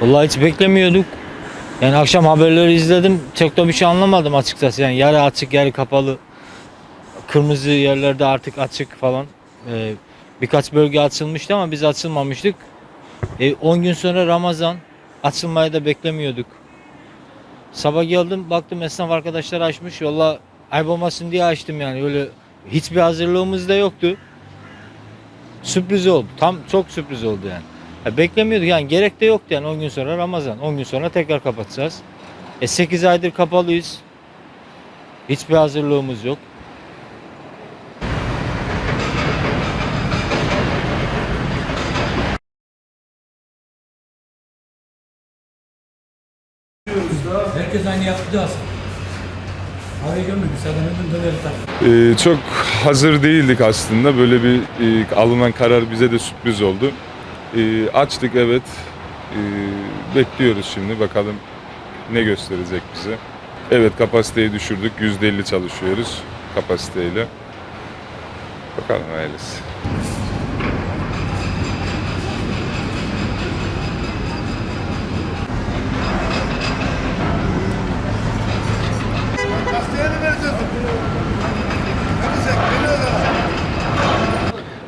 Vallahi hiç beklemiyorduk. Yani akşam haberleri izledim. Çok da bir şey anlamadım açıkçası. Yani yarı açık, yarı kapalı. Kırmızı yerlerde artık açık falan. Ee, birkaç bölge açılmıştı ama biz açılmamıştık. E, 10 gün sonra Ramazan. Açılmayı da beklemiyorduk. Sabah geldim baktım esnaf arkadaşlar açmış. Valla aybolmasın diye açtım yani. Öyle hiçbir hazırlığımız da yoktu. Sürpriz oldu. Tam çok sürpriz oldu yani. Ya beklemiyorduk yani gerek de yoktu yani 10 gün sonra Ramazan. 10 gün sonra tekrar kapatacağız. E 8 aydır kapalıyız. Hiçbir hazırlığımız yok. Herkes aynı yaptı aslında. Ee, çok hazır değildik aslında. Böyle bir e, alınan karar bize de sürpriz oldu. Ee, açtık evet. Ee, bekliyoruz şimdi bakalım ne gösterecek bize. Evet kapasiteyi düşürdük. %50 çalışıyoruz kapasiteyle. Bakalım hayırlısı.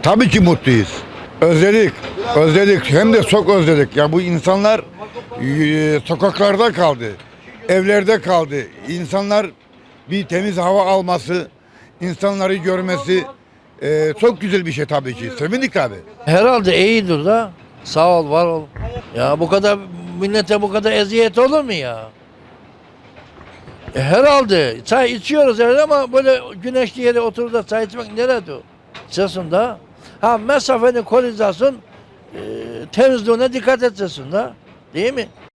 Tabii ki mutluyuz. Özledik. Özledik. Hem de çok özledik. Ya bu insanlar e, sokaklarda kaldı. Evlerde kaldı. İnsanlar bir temiz hava alması, insanları görmesi e, çok güzel bir şey tabii ki. Sevindik abi. Herhalde iyidir da. Sağ ol, var ol. Ya bu kadar millete bu kadar eziyet olur mu ya? E, herhalde. Çay içiyoruz evet ama böyle güneşli yere oturup da çay içmek nerede o? Sesinde. Ha mesafeni koruyacaksın. Temizliğine dikkat edeceksin da. Değil mi?